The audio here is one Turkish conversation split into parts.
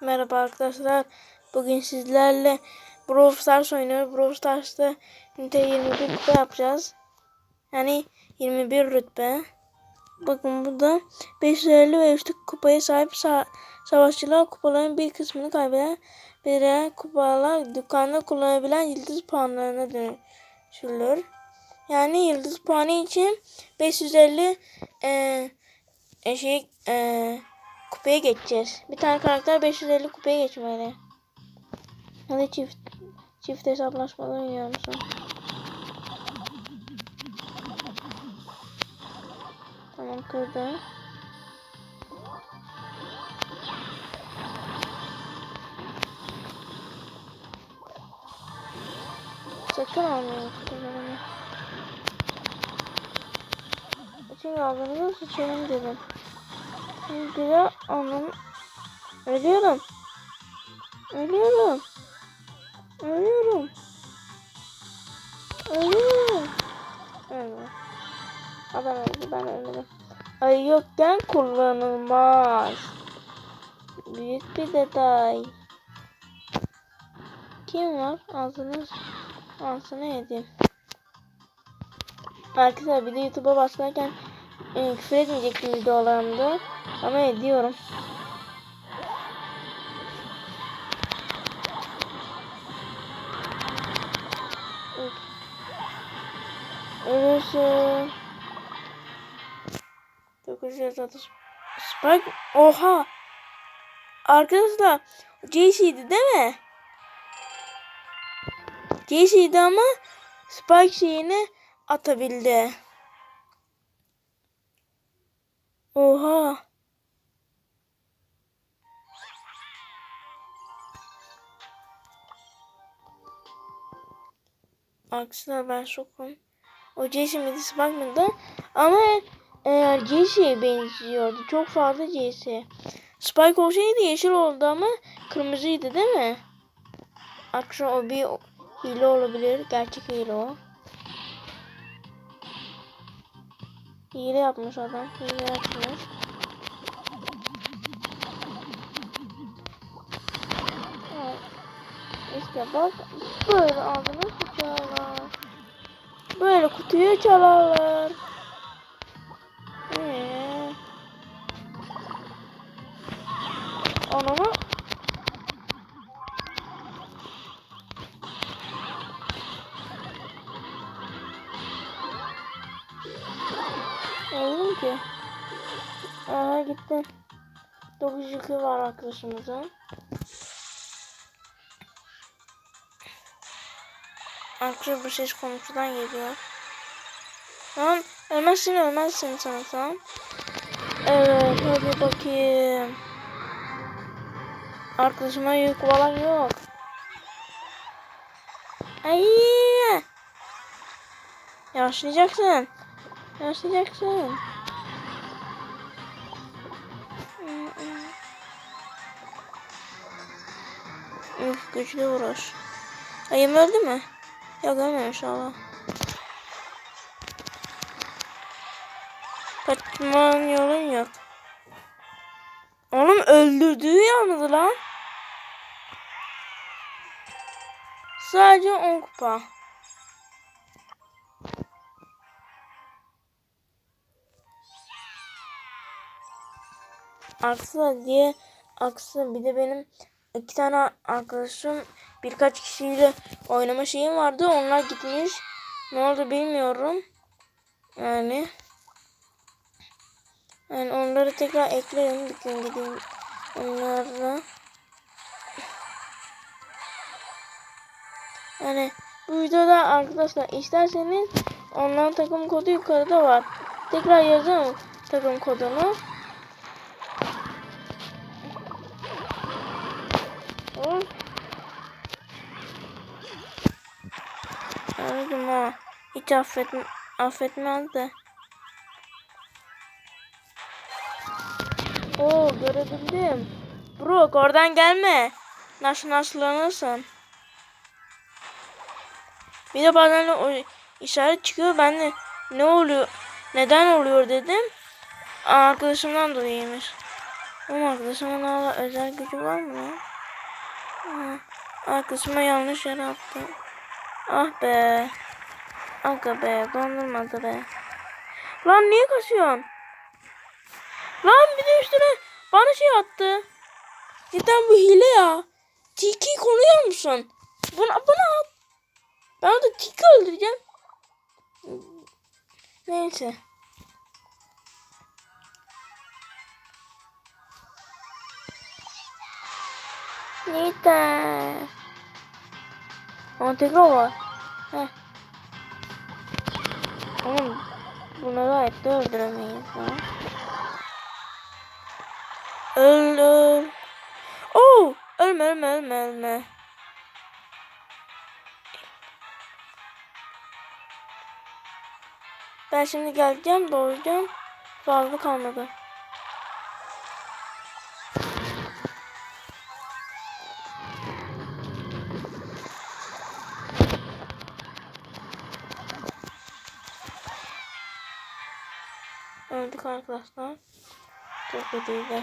Merhaba arkadaşlar. Bugün sizlerle Brawl Stars oynuyoruz. Brawl Stars'ta ünite 21 rütbe yapacağız. Yani 21 rütbe. Bakın burada 550 ve üstlük kupaya sahip sa- savaşçılar kupaların bir kısmını kaybeden birer kupalar dükkanda kullanabilen yıldız puanlarına dönüştürülür. Yani yıldız puanı için 550 eee e, şey eee kupaya geçeceğiz. Bir tane karakter 550 kupaya geçmeli. Hadi çift çift hesaplaşmalı oynuyor musun? Tamam kırdı. Sakın almayın kutularını. Çünkü aldığınızda sıçayım dedim. De onun ölüyorum. Ölüyorum. Ölüyorum. Ölüyorum. Öldü. Adam öldü ben öldüm. Ay yokken kullanılmaz. Büyük bir detay. Kim var? Ağzını ağzını yedim. Arkadaşlar bir de YouTube'a başlarken küfür etmeyecektim videolarımda. Ama ediyorum. Üf. Ölürsün. 930 Spike Oha Arkadaşlar JC'di değil mi? JC'di ama Spike şeyini atabildi. Oha. Arkadaşlar ben şokum. O Jason miydi Spike mıydı? Ama eğer Jesse'ye benziyordu. Çok fazla Jesse. Spike olsaydı yeşil oldu ama kırmızıydı değil mi? Arkadaşlar o bir hile olabilir. Gerçek hile o. Hile yapmış adam. Hile yapmış. İşte bak böyle ağzına sıçarlar. Böyle kutuyu çalarlar. Var arkadaşımızın. Arkadaşlar bu ses komşudan geliyor. Lan ölmezsin ölmezsin sanırsam. Evet hadi bakayım. Arkadaşıma yük falan yok. Ay. Güçlü vuruş. Ayım öldü mü? Yok ölmemiş inşallah. Kaçman yolun yok. Oğlum öldürdüğü yalnız lan. Sadece 10 kupa. Aksa diye aksa bir de benim iki tane arkadaşım birkaç kişiyle oynama şeyim vardı. Onlar gitmiş. Ne oldu bilmiyorum. Yani yani onları tekrar eklerim. Bir gün gideyim onlarla. Yani bu videoda arkadaşlar isterseniz onların takım kodu yukarıda var. Tekrar yazın takım kodunu. Hiç affet, affetmez de. Oo görebildim. Brook oradan gelme. Nasıl naslanırsın. Bir de bazen o işaret çıkıyor. Ben de ne oluyor? Neden oluyor dedim. Arkadaşımdan dolayıymış. Ama arkadaşımın hala özel gücü var mı? Aa, arkadaşıma yanlış yere attı. Ah be. Aga be dondurmadı be. Lan niye kaçıyorsun? Lan bir de üstüne bana şey attı. Cidden bu hile ya. Tiki koruyor musun? Buna, buna at. Ben orada Tiki öldüreceğim. Neyse. Nita. Ama tekrar var. Heh. Oğlum bunları hayatta öldüremeyiz lan. Öl öl. Oo, ölme ölme ölme ölme. Ben şimdi geleceğim doğacağım. Fazla kalmadı. Öldük arkadaşlar. Çok kötüydü.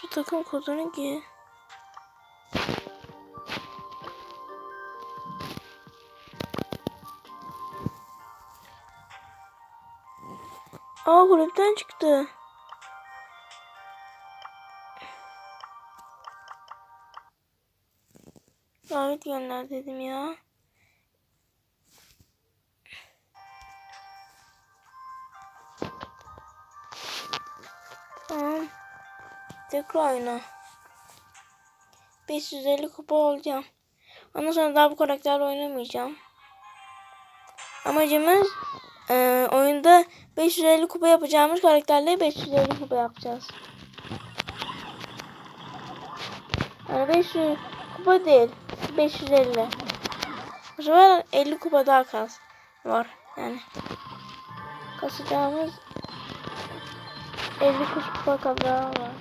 Şu takım kodunu giy. Aa kulüpten çıktı. Davet gönder dedim ya. Tamam. Tekrar oyna. 550 kupa olacağım. Ondan sonra daha bu karakterle oynamayacağım. Amacımız e, oyunda 550 kupa yapacağımız karakterle 550 kupa yapacağız. Yani 500 kupa değil. 550. Bu sefer 50 kupa daha kas var. Yani kasacağımız 50 kupa kadar var.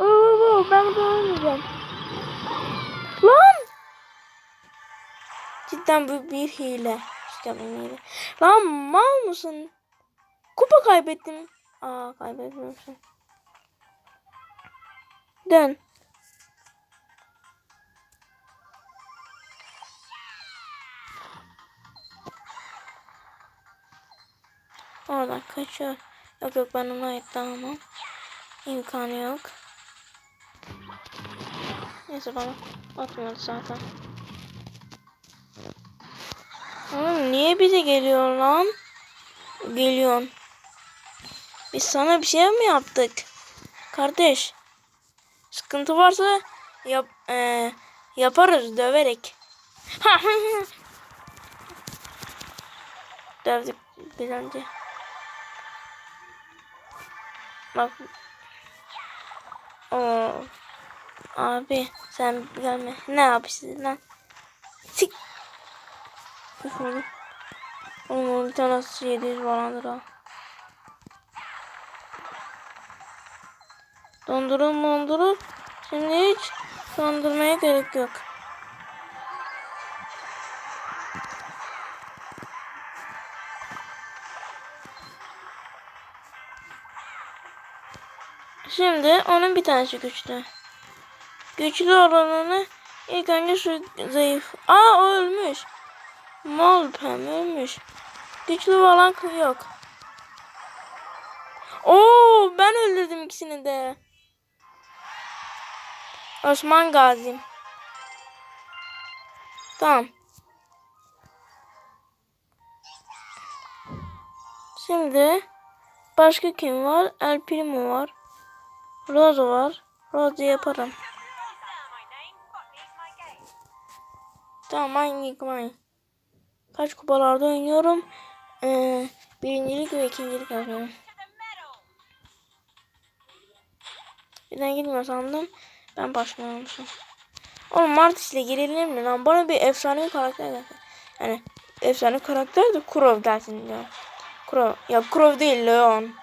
Oo, ben burada oynayacağım. Lan! Cidden bu bir hile. İşte bu hile. Lan mal mısın? Kupa kaybettim. Aa kaybetmemişim. Dön. Oradan kaçıyor. Yok yok ben ona ait tamam. İmkanı yok. Neyse bana atmıyordu zaten. Oğlum niye bize geliyor lan? Geliyorsun. Biz sana bir şey mi yaptık? Kardeş. Sıkıntı varsa yap, e, yaparız döverek. Dövdük güzelce. Bak. Oo. Abi sen gelme. Ne yapıyorsun lan? Sik. Oğlum. Oğlum bir tanesi 700 falandır ha. Dondurun dondurun. Şimdi hiç dondurmaya gerek yok. Şimdi onun bir tanesi güçlü. Güçlü olanını ilk önce şu zayıf. Aa ölmüş. Mal pem ölmüş. Güçlü olan yok. Oo ben öldürdüm ikisini de. Osman Gazi. Tamam. Şimdi başka kim var? El Primo var. Rose var. Rose yaparım. Tamam ben yıkmayın. Kaç kupalarda oynuyorum? Ee, birincilik ve ikincilik yapıyorum. Birden gitmiyor sandım. Ben başlamamışım. Oğlum Martis ile girilir mi lan? Bana bir efsane karakter dersin. Yani efsane karakter de Kurov dersin diyor. Kurov. Ya Kurov değil Leon.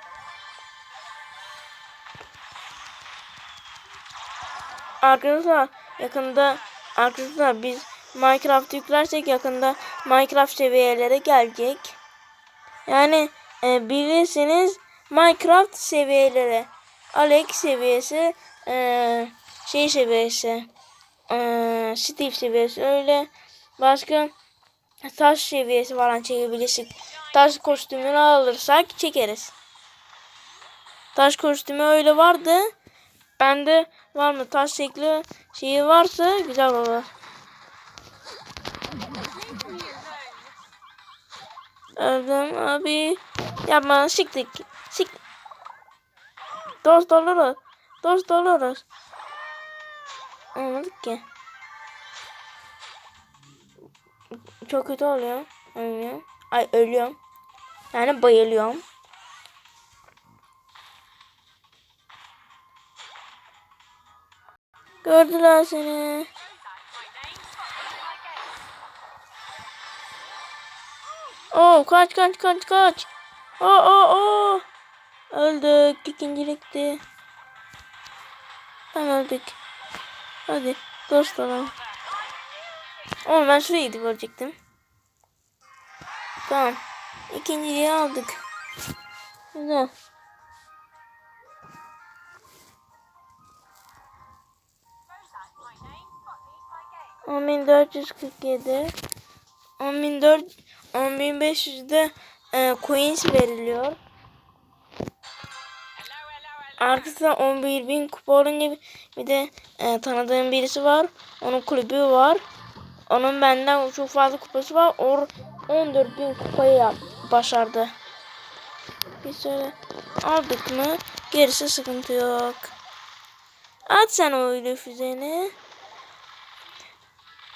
Arkadaşlar yakında arkadaşlar biz Minecraft yüklersek yakında Minecraft seviyeleri gelecek. Yani e, bilirsiniz Minecraft seviyeleri. Alex seviyesi, e, şey seviyesi, e, Steve seviyesi öyle. Başka taş seviyesi falan çekebilirsek. Taş kostümünü alırsak çekeriz. Taş kostümü öyle vardı. Bende var mı taş şekli şeyi varsa güzel olur. Öldüm abi. Yapma siktik. Sik. Dost oluruz. Dost oluruz. Olmadık ki. Çok kötü oluyor. Ölüyorum. Ay ölüyorum. Yani bayılıyorum. Gördüler seni. Oh kaç kaç kaç kaç. Oh oh oh. Öldük. İkincilikti. Tamam öldük. Hadi dost olalım. Oğlum ben şuraya gidip ölecektim. Tamam. İkinciliği aldık. Güzel. 10447 10400 10500'de e, coins veriliyor. Arkasında 11000 kupon gibi bir de e, tanıdığım birisi var. Onun kulübü var. Onun benden çok fazla kupası var. O 14000 kupayı yap, başardı. Bir şöyle aldık mı gerisi sıkıntı yok. At sen o ölü füzeni.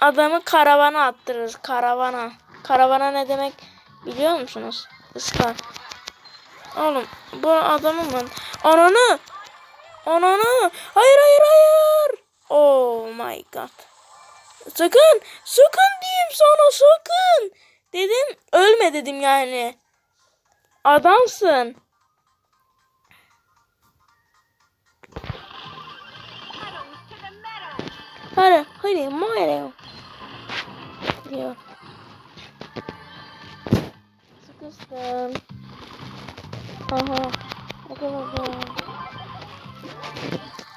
Adamı karavana attırırız. Karavana. Karavana ne demek biliyor musunuz? Iska. Oğlum bu adamın ben. Ananı. Ananı. Hayır hayır hayır. Oh my god. Sakın. Sakın diyeyim sana sakın. Dedim. Ölme dedim yani. Adamsın. Hadi. Hadi. Mario. Diyor. Sıkıştım. Aha. Bakın bakın.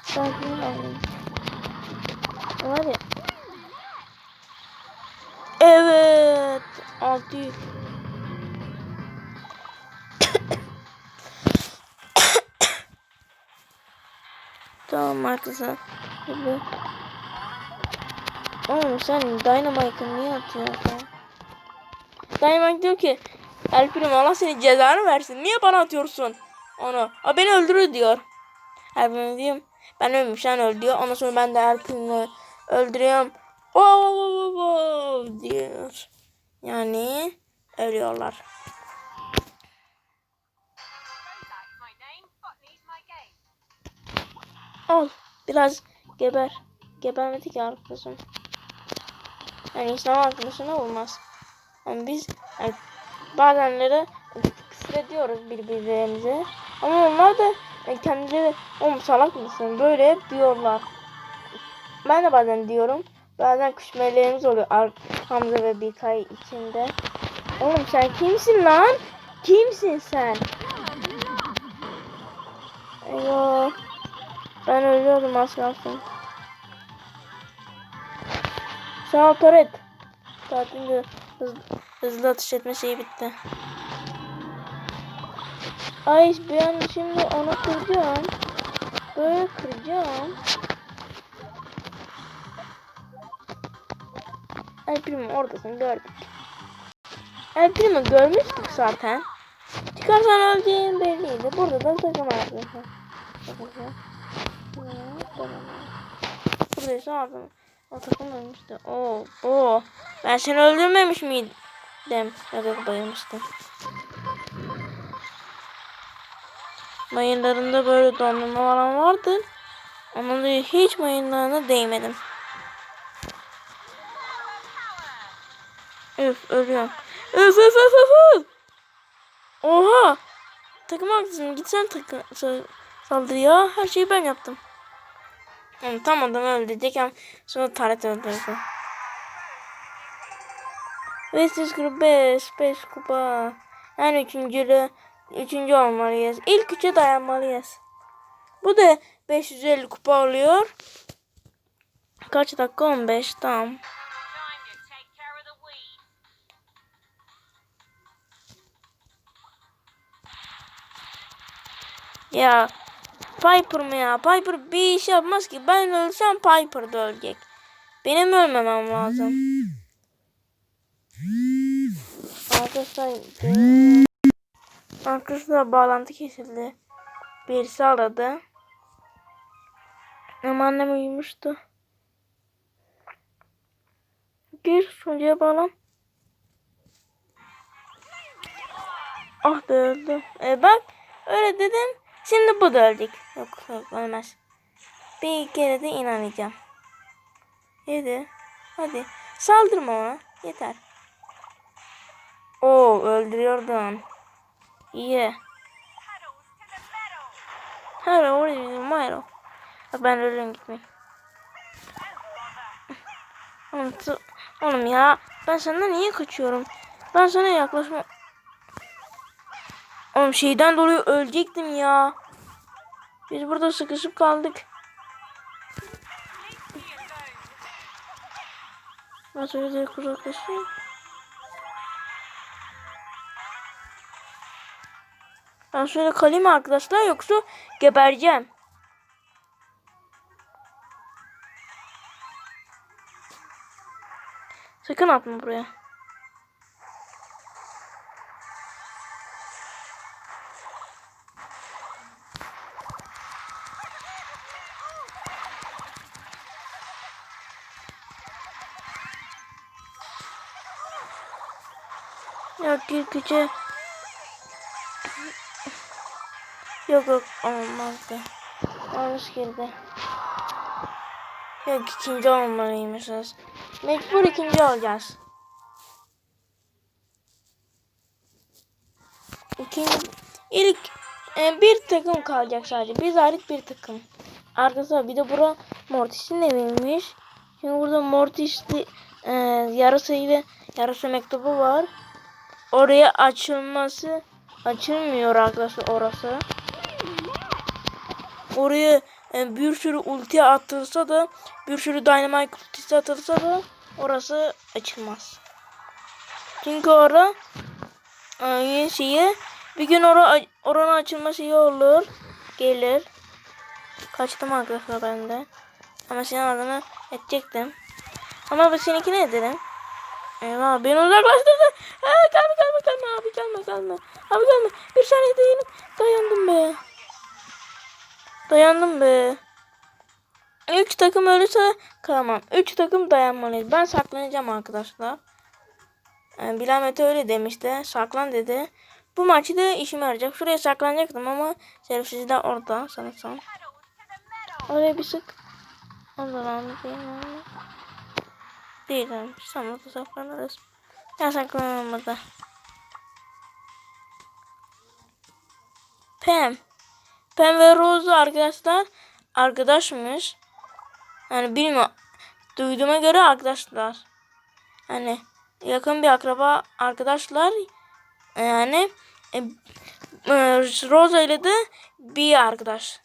Sakin olun. Hadi. Evet. Altı. tamam arkadaşlar. Hadi. Oğlum sen Dynamite'ı niye atıyorsun? Dynamite diyor ki El Primo Allah seni cezanı versin. Niye bana atıyorsun onu? O beni öldürür diyor. El Primo diyorum. Ben ölmüş sen öl diyor. Ondan sonra ben de El öldürüyorum. Oo, oo, oo, oo diyor. Yani ölüyorlar. Al biraz geber. Gebermedi ki arkadaşım. Yani İslam arkadaşına olmaz. Yani biz yani bazenleri küfür ediyoruz birbirlerimize. Ama onlar da yani kendileri oğlum salak mısın böyle hep diyorlar. Ben de bazen diyorum. Bazen küsmelerimiz oluyor arkamda ve birkaç içinde. Oğlum sen kimsin lan? Kimsin sen? Eyvah. Ben ölüyordum az kalsın. Sağ ol Toret. Tatilde hızlı, hızlı atış etme şeyi bitti. Ay ben şimdi onu kıracağım. Böyle kıracağım. El Primo oradasın gördük. El Primo görmüştük zaten. Çıkarsan öleceğin belliydi. Burada da takım arkadaşlar. Bakacağım. Buradaysa aldım. O takım ölmüştü. Oo, oo. Ben seni öldürmemiş miydim? Ya da bayılmıştım. Mayınlarında böyle dondurma falan vardı. Ama hiç mayınlarına değmedim. Öf ölüyorum. Öf öf öf öf öf. Oha. Takım haklısın. Git sen takım sa- saldır ya. Her şeyi ben yaptım. Yani tam adam öldürecek ama sonra Taret öldürdü. 545 5 kupa. Yani üçüncülü, üçüncü olmalıyız. İlk üçe dayanmalıyız. Bu da 550 kupa oluyor. Kaç dakika? 15 tamam. Time to take care of the weeds. Ya Piper mı ya? Piper bir iş yapmaz ki. Ben ölsem Piper da ölecek. Benim ölmemem lazım. Arkadaşlar Arkadaşlar bağlantı kesildi. Birisi aradı. Ama annem uyumuştu. Gir sunucuya bağlan. Ah be öldü. E bak öyle dedim. Şimdi bu da ölecek. Yok yok ölmez. Bir kere de inanacağım. Hadi. Hadi. Saldırma ona. Yeter. Oo öldürüyordun. İyi. Hayır oraya Mayro. Bak ben ölüyorum gitmeyeyim. Oğlum, oğlum ya ben senden niye kaçıyorum? Ben sana yaklaşma. Oğlum şeyden dolayı ölecektim ya. Biz burada sıkışıp kaldık. Şöyle direkt uzaklaşayım. Ben şöyle kalayım arkadaşlar yoksa gebereceğim. Sakın atma buraya. Üçe. Yok yok olmazdı. Yanlış girdi. Yok ikinci olmalıymışız. Mecbur ikinci olacağız. İkinci, ilk e, bir takım kalacak sadece. Biz hariç bir takım. Arkadaşlar bir de bura Mortis'in eviymiş. Şimdi burada Mortis'li e, yarasa ile yarasa mektubu var. Oraya açılması açılmıyor arkadaşlar orası. Oraya e, bir sürü ulti atılsa da bir sürü dynamite ultisi atılsa da orası açılmaz. Çünkü ora e, şeyi bir gün ora, oranın açılması iyi olur. Gelir. Kaçtım arkadaşlar ben de. Ama senin adını edecektim. Ama ben seninki ne ederim? Eyvah beni uzaklaştırdı. Ha, gelme gelme gelme abi gelme gelme. Abi gelme. Bir saniye dayanım. Dayandım be. Dayandım be. Üç takım ölürse kalamam. Üç takım dayanmalıyız. Ben saklanacağım arkadaşlar. Yani Bilal Mete öyle demişti. Saklan dedi. Bu maçı da işime yarayacak. Şuraya saklanacaktım ama şerefsiz de orada sanırsam. Oraya bir sık. Eylesin. Değil abi. Sonra da saklanırız. Ya saklanalım burada. Pam. Pam ve Rose arkadaşlar arkadaşmış. Yani bilmiyorum. Duyduğuma göre arkadaşlar. Hani yakın bir akraba arkadaşlar. Yani e, e, ile de bir arkadaş.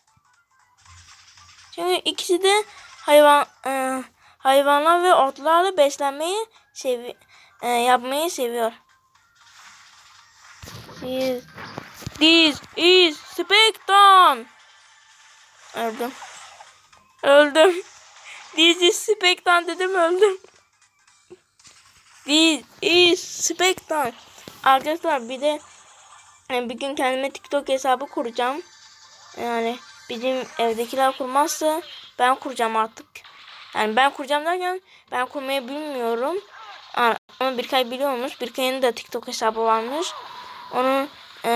Çünkü ikisi de hayvan e, hayvanlar ve otlarla beslenmeyi sevi e, yapmayı seviyor. This, this is Spectron. Öldüm. Öldüm. This is Spectron dedim öldüm. This is Spectron. Arkadaşlar bir de e, bir gün kendime TikTok hesabı kuracağım. Yani bizim evdekiler kurmazsa ben kuracağım artık. Yani ben kuracağım derken ben kurmayı bilmiyorum. Ama Birkay biliyormuş. Birkay'ın da TikTok hesabı varmış. Onun